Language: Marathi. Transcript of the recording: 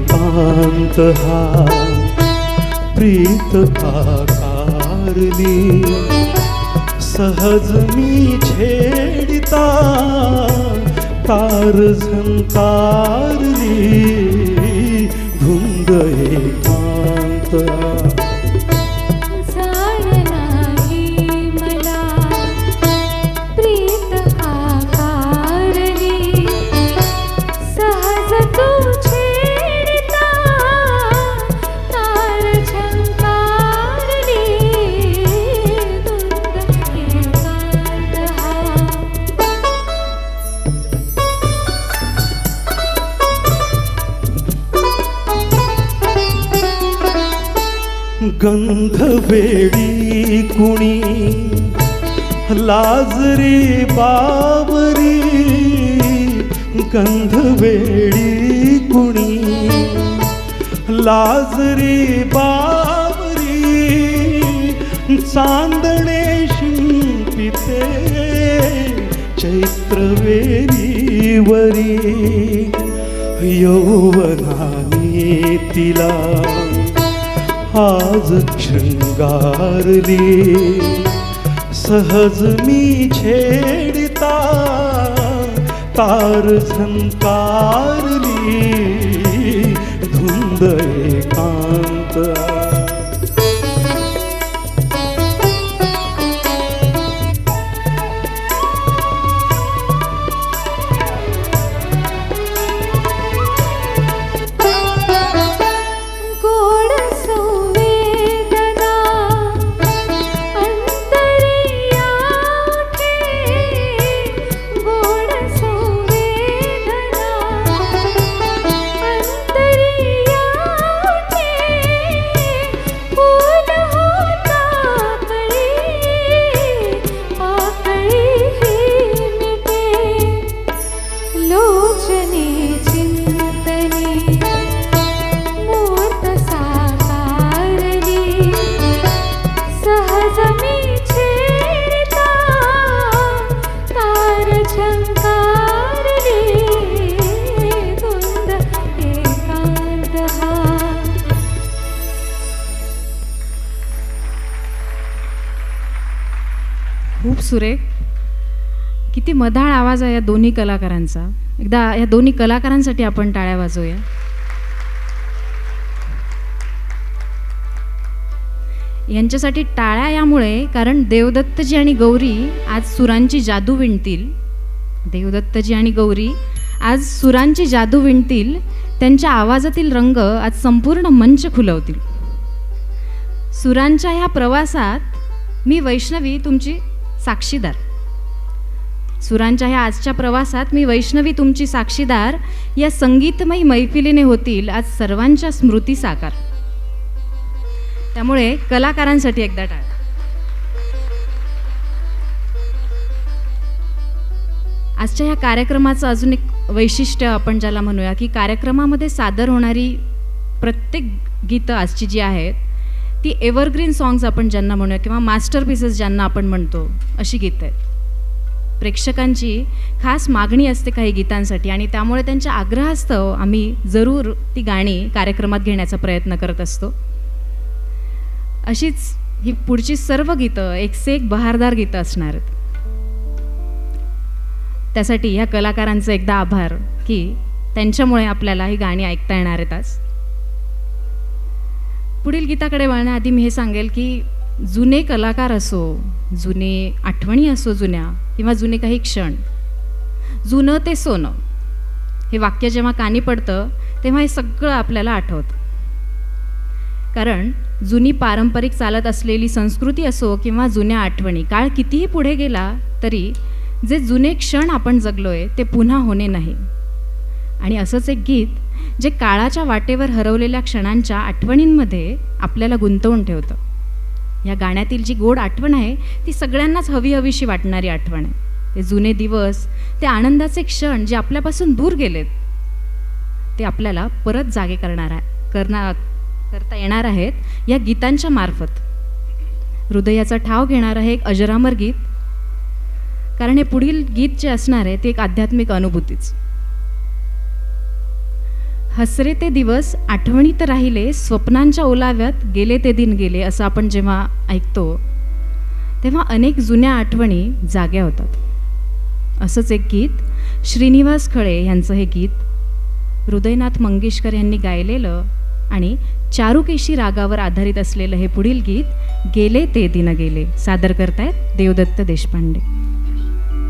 एकांत हा प्रीत आकारली सहज मी छेडिता तार झंकारली धुंद एकांत हा गंध वेडी कुणी लाजरी बाबरी गंध वेडी कुणी लाजरी बाबरी चांदणे शिंपिते चैत्रवेरीवरी यौवनाने तिला आज शृंगारली. सहज मी छेडता तार झंकारली. खूप सुरेख किती मधाळ आवाज आहे या दोन्ही कलाकारांचा. एकदा या दोन्ही कलाकारांसाठी आपण टाळ्या वाजवूया. यांच्यासाठी टाळ्या यामुळे कारण देवदत्तजी आणि गौरी आज सुरांची जादू विणतील. देवदत्तजी आणि गौरी आज सुरांची जादू विणतील. त्यांच्या आवाजातील रंग आज संपूर्ण मंच खुलवतील. सुरांच्या ह्या प्रवासात मी वैष्णवी तुमची साक्षीदार. सुरांच्या ह्या आजच्या प्रवासात मी वैष्णवी तुमची साक्षीदार या संगीतमयी मैफिलीने होतील आज सर्वांच्या स्मृती साकार. त्यामुळे कलाकारांसाठी एकदा टाळ. आजच्या ह्या कार्यक्रमाचं अजून एक वैशिष्ट्य आपण ज्याला म्हणूया की कार्यक्रमामध्ये सादर होणारी प्रत्येक गीतं आजची जी आहेत ती एव्हरग्रीन सॉंग्स आपण ज्यांना म्हणूया किंवा मास्टर पीसेस ज्यांना आपण म्हणतो अशी गीतं आहेत. प्रेक्षकांची खास मागणी असते काही गीतांसाठी आणि त्यामुळे त्यांच्या आग्रहास्तव आम्ही जरूर ती गाणी कार्यक्रमात घेण्याचा प्रयत्न करत असतो. अशीच ही पुढची सर्व गीतं एकसे एक बहारदार गीतं असणार आहेत. त्यासाठी ह्या कलाकारांचं एकदा आभार की त्यांच्यामुळे आपल्याला ही गाणी ऐकता येणार आहेत आज. पुढील गीताकडे वळण्याआधी मी हे सांगेल की जुने कलाकार असो जुने आठवणी असो जुन्या किंवा जुने काही क्षण जुनं ते सोनं हे वाक्य जेव्हा कानी पडतं तेव्हा हे सगळं आपल्याला आठवतं. कारण जुनी पारंपरिक चालत असलेली संस्कृती असो किंवा जुन्या आठवणी काळ कितीही पुढे गेला तरी जे जुने क्षण आपण जगलोय ते पुन्हा होणे नाही. आणि असंच एक गीत जे काळाच्या वाटेवर हरवलेल्या क्षणांच्या आठवणींमध्ये आपल्याला गुंतवून ठेवतं. या गाण्यातील जी गोड आठवण आहे ती सगळ्यांनाच हवी हवीशी वाटणारी आठवण आहे. ते जुने दिवस ते आनंदाचे क्षण जे आपल्यापासून दूर गेलेत ते आपल्याला परत जागे करणार आहे करणार करता येणार आहेत या गीतांच्या मार्फत. हृदयाचा ठाव घेणार आहे एक अजरामर गीत. कारण हे पुढील गीत जे असणार आहे ते एक आध्यात्मिक अनुभूतीच. हसरे ते दिवस आठवणीत राहिले स्वप्नांच्या ओलाव्यात गेले ते दिन गेले असं आपण जेव्हा ऐकतो तेव्हा अनेक जुन्या आठवणी जाग्या होतात. असंच एक गीत श्रीनिवास खळे यांचं हे गीत हृदयनाथ मंगेशकर यांनी गायलेलं आणि चारुकेशी रागावर आधारित असलेलं हे पुढील गीत गेले ते दिन गेले. सादर करतायत देवदत्त देशपांडे.